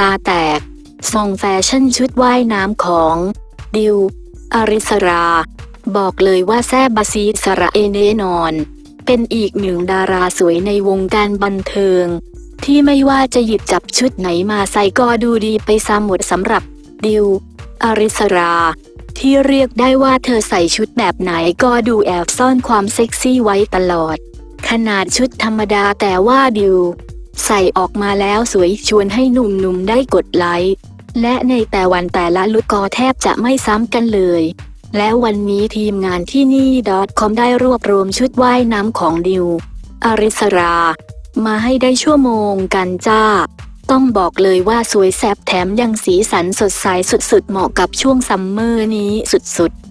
ตาแตก ส่องแฟชั่นชุดว่ายน้ำของ ดิว อริสรา บอกเลยว่าแซบบาซีสระเอเนนอน เป็นอีกหนึ่งดาราสวยในวงการบันเทิง ที่ไม่ว่าจะหยิบจับชุดไหนมาใส่ก็ดูดีไปซ้ำหมดสำหรับ ดิว อริสราที่เรียกได้ว่าเธอใส่ชุดแบบไหนก็ดูแอบซ่อนความเซ็กซี่ไว้ตลอด ขนาดชุดธรรมดาแต่ว่าดิว ใส่ออกมาแล้วสวยชวนให้หนุ่มๆได้กดไลค์ และในแต่วันแต่ละลุกก็แทบจะไม่ซ้ำกันเลย แล้ววันนี้ทีมงานที่นี่ .com ได้รวบรวมชุดว่ายน้ำของดิว อริสรา มาให้ได้ชั่วโมงกันจ้า ต้องบอกเลยว่าสวยแซบแถมยังสีสันสดใสสุดๆ เหมาะกับช่วงซัมเมอร์นี้สุดๆ